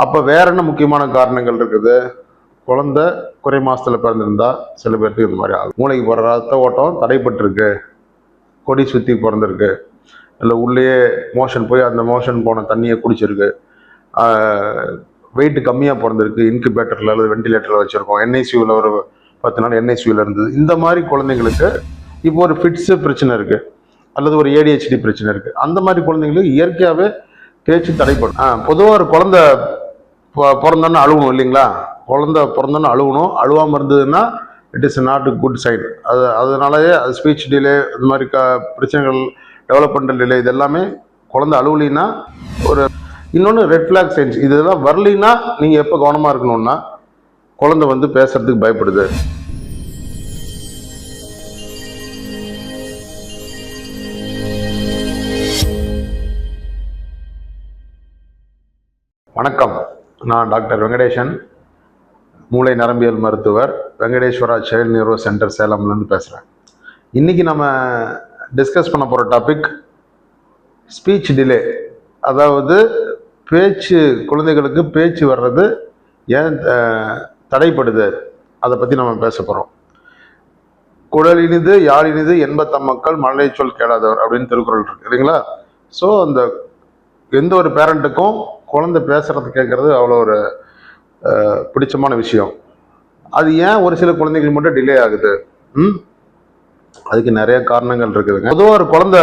அப்போ வேற என்ன முக்கியமான காரணங்கள் இருக்குது? குழந்தை குறை மாதத்தில் பிறந்திருந்தா சில பேருக்கு இது மாதிரி ஆகும். மூளைக்கு போகிற ரத்த ஓட்டம் தடைப்பட்டிருக்கு. கொடி சுற்றி பிறந்திருக்கு. இல்லை உள்ளேயே மோஷன் போய் அந்த மோஷன் போன தண்ணியை குடிச்சிருக்கு. வெயிட் கம்மியாக பிறந்திருக்கு. இன்குபேட்டரில் அல்லது வெண்டிலேட்டரில் வச்சுருக்கோம். என்ஐசியூவில் ஒரு பத்து நாள் என்ஐசியூவில் இருந்தது. இந்த மாதிரி குழந்தைங்களுக்கு இப்போ ஒரு ஃபிட்ஸு பிரச்சனை இருக்குது அல்லது ஒரு ஏடிஹெச்டி பிரச்சனை இருக்குது அந்த மாதிரி குழந்தைங்களுக்கு இயற்கையாகவே பேச்சு தடைப்படும். ஆ பொதுவாக ஒரு குழந்தை பிறந்தோன்னு அழுகணும் இல்லைங்களா? குழந்த பிறந்தோன்னு அழுகணும். அழுவாமல் இருந்ததுன்னா it is not good sign அது அதனாலயே அது ஸ்பீச் டிலே இது மாதிரி க பிரச்சனைகள் டெவலப்மெண்டல் டிலே இது எல்லாமே குழந்தை அழுவலின்னா ஒரு இன்னொன்று ரெட் ஃபிளாக் சைன்ஸ் இதெல்லாம் வரலின்னா நீங்கள் எப்போ கவனமாக இருக்கணும்னா குழந்தை வந்து பேசுறதுக்கு பயப்படுது. வணக்கம். நான் டாக்டர் வெங்கடேசன் மூளை நரம்பியல் மருத்துவர் வெங்கடேஸ்வரா சைல்ட் நியூரோ சென்டர் சேலம்லேருந்து பேசுகிறேன் இன்றைக்கி நம்ம டிஸ்கஸ் பண்ண போகிற டாபிக் ஸ்பீச் டிலே அதாவது பேச்சு குழந்தைகளுக்கு பேச்சு வர்றது ஏன் தடைப்படுது? அதை பற்றி நம்ம பேச போகிறோம் குழல் இனிது யாழ் இனிது எண்பத்தம் மக்கள் மழலை சொல் கேளாதவர் அப்படின்னு திருக்குறள் இருக்கு இல்லைங்களா? ஸோ அந்த எந்த ஒரு பேரண்ட்டுக்கும் குழந்தை பேசுகிறது கேட்குறது அவ்வளோ ஒரு பிடிச்சமான விஷயம். அது ஏன் ஒரு சில குழந்தைகள் மட்டும் டிலே ஆகுது? ம்? அதுக்கு நிறைய காரணங்கள் இருக்குதுங்க. பொதுவாக ஒரு குழந்த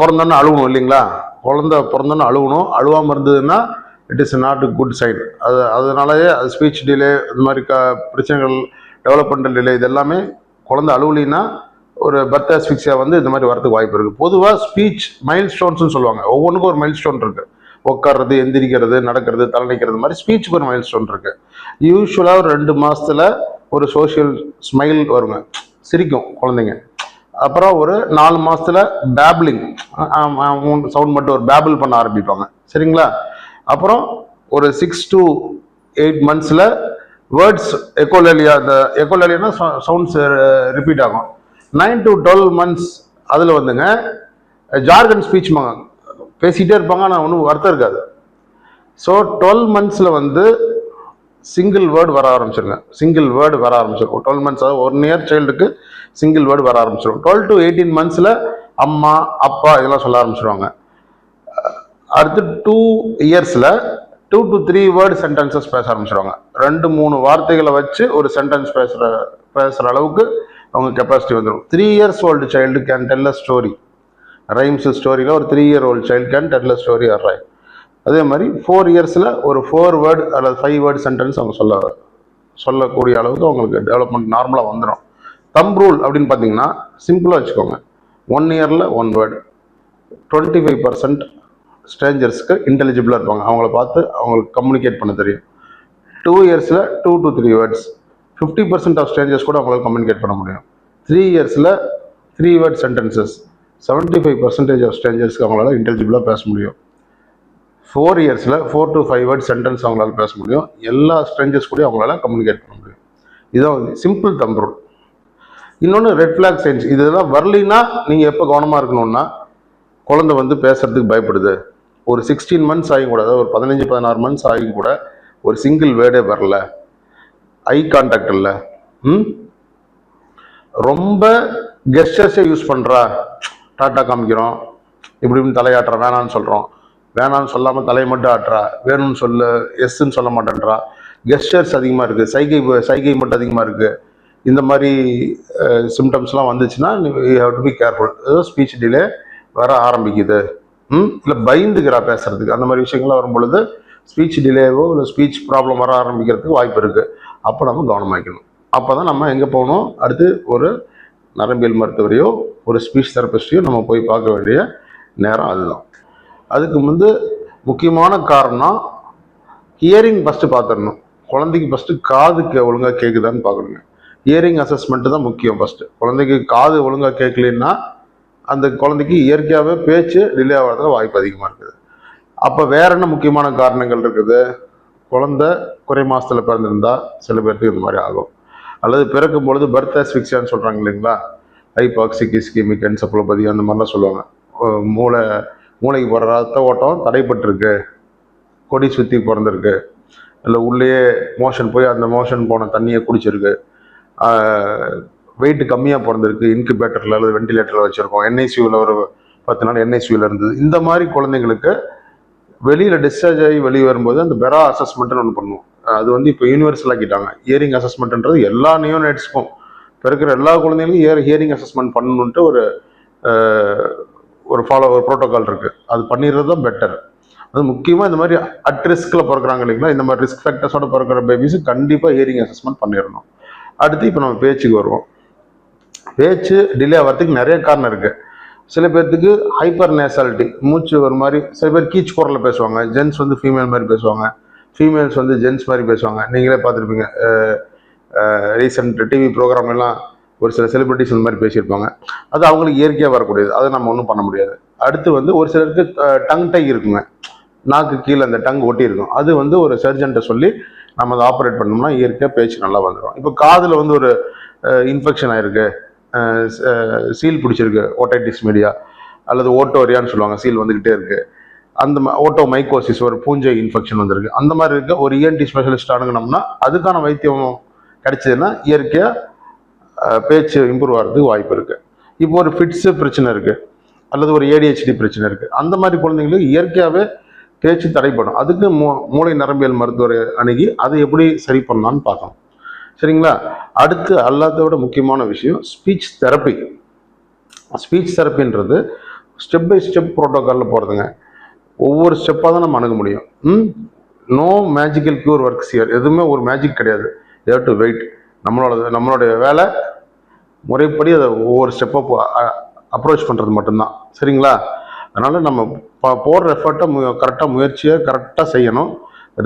பிறந்தோன்னு அழுகணும் இல்லைங்களா? குழந்த பிறந்தோன்னு அழுகணும். அழுவாமல் இருந்ததுன்னா it is not good sign அது அதனாலயே அது ஸ்பீச் டிலே இது மாதிரி க பிரச்சனைகள் டெவலப்மெண்டல் டிலே இது எல்லாமே குழந்தை அழுவலின்னா ஒரு பர்த் அஸ்பிக்ஸியா வந்து இந்த மாதிரி வரதுக்கு வாய்ப்பு இருக்குது பொதுவாக ஸ்பீச் மைல் ஸ்டோன்ஸ்னு சொல்லுவாங்க. ஒவ்வொன்றுக்கும் ஒரு மைல் ஸ்டோன் இருக்குது உட்கார்றது எந்திரிக்கிறது நடக்கிறது தலைநிற்கிறது மாதிரி ஸ்பீச் ஒரு மைல் ஸ்டோன் இருக்கு யூஸ்வலாக ஒரு ரெண்டு மாதத்தில் ஒரு சோஷியல் ஸ்மைல் வருங்க. சிரிக்கும் குழந்தைங்க. அப்புறம் ஒரு நாலு மாதத்தில் பேப்லிங் சவுண்ட் மட்டும் ஒரு பேபிள் பண்ண ஆரம்பிப்பாங்க. சரிங்களா? அப்புறம் ஒரு சிக்ஸ் டு எயிட் மந்த்ஸில் வேர்ட்ஸ் எக்கோலேலியா இந்த எக்கோலேலியானா சவுண்ட்ஸ் ரிப்பீட் ஆகும். நைன் டு டுவெல் மந்த்ஸ் அதில் வந்துங்க ஜார்கன் ஸ்பீச் பேசிகிட்டே இருப்பாங்க ஆனால் ஒன்றும் அர்த்தம் இருக்காது. ஸோ டுவெல் மந்த்ஸில் வந்து சிங்கிள் வேர்டு வர ஆரம்பிச்சிருங்க. சிங்கிள் வேர்டு வர ஆரம்பிச்சிருக்கும். டுவெல் மந்த்ஸ் அதாவது ஒன் இயர் சைல்டுக்கு சிங்கிள் வேர்டு வர ஆரம்பிச்சிடும் டுவெல் டு எயிட்டீன் மந்த்ஸில் அம்மா அப்பா இதெல்லாம் சொல்ல ஆரம்பிச்சிருவாங்க. அடுத்து டூ இயர்ஸில் two to three word sentences பேச ஆரம்பிச்சிருவாங்க. ரெண்டு மூணு வார்த்தைகளை வச்சு ஒரு சென்டென்ஸ் பேசுகிற பேசுகிற அளவுக்கு அவங்க கெப்பாசிட்டி வந்துடும் three years old child can tell a story rhymes ஸ்டோரியில் ஒரு three year old child can tell a story or rhyme அதே மாதிரி ஃபோர் இயர்ஸில் ஒரு ஃபோர் வேர்டு அல்லது ஃபைவ் வேர்டு சென்டென்ஸ் அவங்க சொல்ல சொல்லக்கூடிய அளவுக்கு அவங்களுக்கு டெவலப்மெண்ட் நார்மலாக வந்துடும் தம் ரூல் அப்படின்னு பார்த்தீங்கன்னா சிம்பிளாக வச்சுக்கோங்க. ஒன் இயரில் one word twenty five percent ஸ்ட்ரேஞ்சர்ஸ்க்கு இன்டெலிஜிபிளாக இருப்பாங்க. அவங்கள பார்த்து அவங்களுக்கு கம்யூனிகேட் பண்ண தெரியும். டூ இயர்ஸில் two to three words fifty percent of strangers கூட அவங்களால கம்யூனிகேட் பண்ண முடியும். த்ரீ இயர்ஸில் three word sentences seventy five percentage of ஸ்ட்ரேஞ்சர்ஸ்க்கு அவங்களால இன்டெலிஜிபிளாக பேச முடியும். ஃபோர் இயர்ஸில் four to five word sentence அவங்களால பேச முடியும். எல்லா ஸ்ட்ரேஞ்சர்ஸ் கூட அவங்களால கம்யூனிகேட் பண்ண முடியும். இதுதான் சிம்பிள் தம் ரூல் இன்னொன்று ரெட் ஃபிளாக் சைன்ஸ் இதெல்லாம் வரலின்னா நீங்கள் எப்போ கவனமாக இருக்கணும்னா குழந்தை வந்து பேசுறதுக்கு பயப்படுது. ஒரு சிக்ஸ்டீன் மந்த்ஸ் ஆகியும் கூட அதாவது ஒரு பதினஞ்சு பதினாறு மந்த்ஸ் ஆகியும் கூட ஒரு சிங்கிள் வேர்டே வரல. ஐ கான்டாக்ட் இல்லை. ம்? ரொம்ப கெஸ்டர்ஸே யூஸ் பண்ணுறா டாட்டா காமிக்கிறோம். இப்படி இப்படின்னு தலையாட்டுற வேணான்னு சொல்கிறோம் வேணான்னு சொல்லாமல் தலையை மட்டும் ஆட்டுறா. வேணும்னு சொல்ல எஸ்ன்னு சொல்ல மாட்டேன்றா. கெஸ்டர்ஸ் அதிகமாக இருக்குது சைகை சைகை மட்டும் அதிகமாக இருக்குது இந்த மாதிரி சிம்டம்ஸ்லாம் வந்துச்சுன்னா you have to be careful ஏதோ ஸ்பீச் டிலே வர ஆரம்பிக்குது. ம்? இல்லை பயந்துக்கிறா பேசுகிறதுக்கு அந்த மாதிரி விஷயங்கள்லாம் வரும் பொழுது ஸ்பீச் டிலேவோ இல்லை ஸ்பீச் ப்ராப்ளம் வர ஆரம்பிக்கிறதுக்கு வாய்ப்பு இருக்குது அப்போ நம்ம கவனமாக்கணும் அப்போ தான் நம்ம எங்கே போகணும்? அடுத்து ஒரு நரம்பியல் மருத்துவரையோ ஒரு ஸ்பீச் தெரபிஸ்டையோ நம்ம போய் பார்க்க வேண்டிய நேரம் அதுதான். அதுக்கு வந்து முக்கியமான காரணம் ஹியரிங் ஃபஸ்ட்டு பார்த்துடணும். குழந்தைக்கு ஃபஸ்ட்டு காதுக்கு ஒழுங்காக கேட்குதான்னு பார்க்கணுங்க. இயரிங் அசஸ்மெண்ட்டு தான் முக்கியம் ஃபஸ்ட்டு குழந்தைக்கு காது ஒழுங்காக கேட்கலன்னா அந்த குழந்தைக்கு இயற்கையாகவே பேச்சு டிலே ஆகிறதுக்கு வாய்ப்பு அதிகமாக இருக்குது. அப்போ வேற என்ன முக்கியமான காரணங்கள் இருக்குது? குழந்தை குறை மாதத்தில் பிறந்திருந்தால் சில பேருக்கு இந்த மாதிரி ஆகும். அல்லது பிறக்கும் பொழுது பர்த் அஸ்பிக்சியான்னு சொல்கிறாங்க இல்லைங்களா? ஹைபாக்சிக் இஸ்கிமிக் என்சப்ளோபதி அந்த மாதிரிலாம் சொல்லுவாங்க. மூளை மூளைக்கு போகிற ரத்த ஓட்டம் தடைப்பட்டிருக்கு. கொடி சுற்றி பிறந்திருக்கு. இல்லை உள்ளேயே மோஷன் போய் அந்த மோஷன் போன தண்ணியை குடிச்சிருக்கு. வெயிட் கம்மியாக பிறந்திருக்கு. இன்குபேட்டரில் அல்லது வெண்டிலேட்டரில் வச்சுருக்கோம். என்ஐசியூவில் ஒரு பத்து நாள் என்ஐசியூவில் இருந்தது. இந்த மாதிரி குழந்தைங்களுக்கு வெளியில் டிஸ்சார்ஜ் ஆகி வெளியே வரும்போது அந்த பெரா அசஸ்மெண்ட்டுன்னு ஒன்று பண்ணுவோம். அது வந்து இப்போ யூனிவர்சல் ஆக்கிட்டாங்க. இயரிங் அசஸ்மெண்ட்ன்றது எல்லா நியோநைட்ஸ்க்கும் இப்போ இருக்கிற எல்லா குழந்தைங்களுக்கும் இயர் ஹியரிங் அசஸ்மெண்ட் பண்ணணுன்ட்டு ஒரு ஒரு ஃபாலோ ஒரு ப்ரோட்டோகால் இருக்குது அது பண்ணிடுறது தான் பெட்டர் அது முக்கியமாக இந்த மாதிரி அட் ரிஸ்கில் பிறக்கிறாங்க இல்லைங்களா? இந்த மாதிரி ரிஸ்க் ஃபேக்டர்ஸோட பிறக்கிற பேபிஸு கண்டிப்பாக ஹியரிங் அசஸ்மெண்ட் பண்ணிடணும். அடுத்து இப்போ நம்ம பேச்சுக்கு வருவோம். பேச்சு டிலே ஆகிறதுக்கு நிறைய காரணம் இருக்குது சில பேர்த்துக்கு ஹைப்பர் நேசாலிட்டி மூச்சு ஒரு மாதிரி சில பேர் கீச் குரலில் பேசுவாங்க. ஜென்ஸ் வந்து ஃபீமேல் மாதிரி பேசுவாங்க. ஃபீமேல்ஸ் வந்து ஜென்ஸ் மாதிரி பேசுவாங்க. நீங்களே பார்த்துருப்பீங்க. ரீசெண்ட் டிவி ப்ரோக்ராம் எல்லாம் ஒரு சில செலிபிரிட்டிஸ் இந்த மாதிரி பேசியிருப்பாங்க. அது அவங்களுக்கு இயற்கையாக வரக்கூடியது. அதை நம்ம ஒன்றும் பண்ண முடியாது. அடுத்து வந்து ஒரு சிலருக்கு டங் டை இருக்குங்க. நாக்கு கீழே அந்த டங் ஒட்டி இருக்கும் அது வந்து ஒரு சர்ஜன்ட்ட சொல்லி நம்ம அதை ஆப்ரேட் பண்ணோம்னா இயற்கையாக பேச்சு நல்லா வந்துடும் இப்போ காதில் வந்து ஒரு இன்ஃபெக்ஷன் ஆகிருக்கு சீல் பிடிச்சிருக்கு. ஓட்டைட்டிஸ் மீடியா அல்லது ஓட்டோரியான்னு சொல்லுவாங்க. சீல் வந்துக்கிட்டே இருக்குது அந்த ஓட்டோ மைக்கோசிஸ் ஒரு பூஞ்சை இன்ஃபெக்ஷன் வந்திருக்கு. அந்த மாதிரி இருக்க ஒரு இஎன்டி ஸ்பெஷலிஸ்ட் அணுகுனோம்னா அதுக்கான வைத்தியம் கிடைச்சதுன்னா இயற்கையாக பேச்சு இம்ப்ரூவ் ஆகிறதுக்கு வாய்ப்பு இருக்குது இப்போ ஒரு ஃபிட்ஸு பிரச்சனை இருக்குது அல்லது ஒரு ஏடிஹெச்டி பிரச்சனை இருக்குது அந்த மாதிரி குழந்தைங்களுக்கு இயற்கையாகவே பேச்சு தடைப்படும் அதுக்கு மூ மூளை நரம்பியல் மருத்துவரை அணுகி அதை எப்படி சரி பண்ணலான்னு பார்க்கணும் சரிங்களா? அடுத்து அல்லாத விட முக்கியமான விஷயம் ஸ்பீச் தெரப்பி ஸ்பீச் தெரப்பின்றது ஸ்டெப் பை ஸ்டெப் ப்ரோட்டோக்காலில் போகிறதுங்க ஒவ்வொரு ஸ்டெப்பாக தான் நம்ம அணுக முடியும். ம்? No magical cure works year எதுவுமே ஒரு மேஜிக் கிடையாது. தேவ் டு வெயிட் நம்மளோட நம்மளுடைய வேலை முறைப்படி அதை ஒவ்வொரு ஸ்டெப்பாக அப்ரோச் பண்ணுறது மட்டும்தான். சரிங்களா? அதனால் நம்ம போடுற எஃபர்ட்டை மு கரெக்டாக முயற்சியை கரெக்டாக செய்யணும்.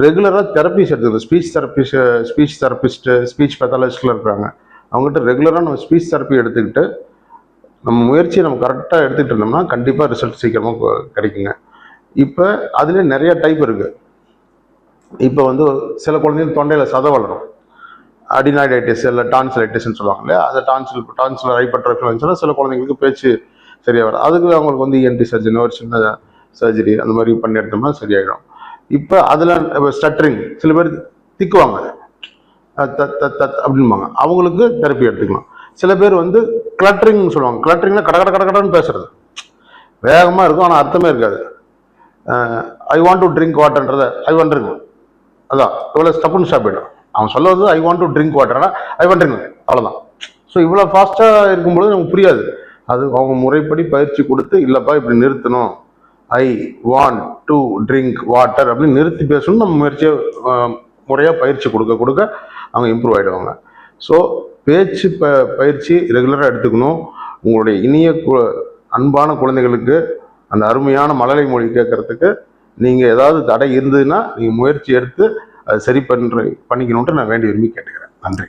ரெகுலராக தெரப்பிஸ் எடுத்துக்கணும் speech therapist speech therapist speech பெத்தாலஜிஸ்டில் இருக்கிறாங்க. அவங்ககிட்ட ரெகுலராக நம்ம ஸ்பீச் தெரப்பி எடுத்துக்கிட்டு நம்ம முயற்சியை நம்ம கரெக்டாக எடுத்துக்கிட்டு இருந்தோம்னா கண்டிப்பாக ரிசல்ட் சீக்கிரமாக கிடைக்குங்க. இப்போ அதுலேயே நிறைய டைப் இருக்குது இப்போ வந்து சில குழந்தைங்க தொண்டையில் சதை வளரும். அடினாய்டைட்டிஸ் இல்லை டான்சிலைட்டிஸ்னு சொல்லுவாங்க இல்லையா? அந்த டான்சில் டான்சில் ஹைப்பர்ட்ரோஃபி வந்துச்சுன்னா சில குழந்தைங்களுக்கு பேச்சு சரியாக வரும் அதுக்கு அவங்களுக்கு வந்து இஎன்டி சர்ஜரி ஒரு சின்ன சர்ஜரி அந்த மாதிரி பண்ணி எடுத்தோம்னா சரியாயிடும். இப்போ அதில் இப்போ ஸ்டட்ரிங் சில பேர் திக்குவாங்க. தத் தத் தத் அப்படின்பாங்க. அவங்களுக்கு தெரப்பி எடுத்துக்கலாம். சில பேர் வந்து கிளட்ரிங் சொல்லுவாங்க. கிளட்ரிங்னா கட கட கட கடன்னு பேசுறது. வேகமாக இருக்கும் ஆனால் அர்த்தமே இருக்காது. ஐ வாண்ட் டு ட்ரிங்க் வாட்டர்ன்றத ஐ வாண்ட் ட்ரிங்க் அதான் இவ்வளோ ஸ்டப்புன்னு ஸ்டாப் ஆகிடும் அவன் சொல்ல வந்து ஐ வாண்ட் டு ட்ரிங்க் வாட்டர்னா ஐ வாண்ட் ட்ரிங்க் அவ்வளோதான் ஸோ இவ்வளோ ஃபாஸ்ட்டாக இருக்கும்பொழுது நமக்கு புரியாது. அது அவங்க முறைப்படி பயிற்சி கொடுத்து இல்லைப்பா இப்படி நிறுத்தணும். I want to drink water அப்படின்னு நிறுத்தி பேசணும்னு நம்ம முயற்சியை முறையாக பயிற்சி கொடுக்க கொடுக்க அவங்க இம்ப்ரூவ் ஆகிடுவாங்க ஸோ பேச்சு ப பயிற்சி ரெகுலராக எடுத்துக்கணும். உங்களுடைய இனிய கு- அன்பான குழந்தைகளுக்கு அந்த அருமையான மழலை மொழி கேட்கறதுக்கு நீங்கள் ஏதாவது தடை இருந்ததுன்னா நீங்கள் முயற்சி எடுத்து அதை சரி பண்ணுற பண்ணிக்கணுன்ட்டு நான் வேண்டி விரும்பி கேட்டுக்கிறேன். நன்றி.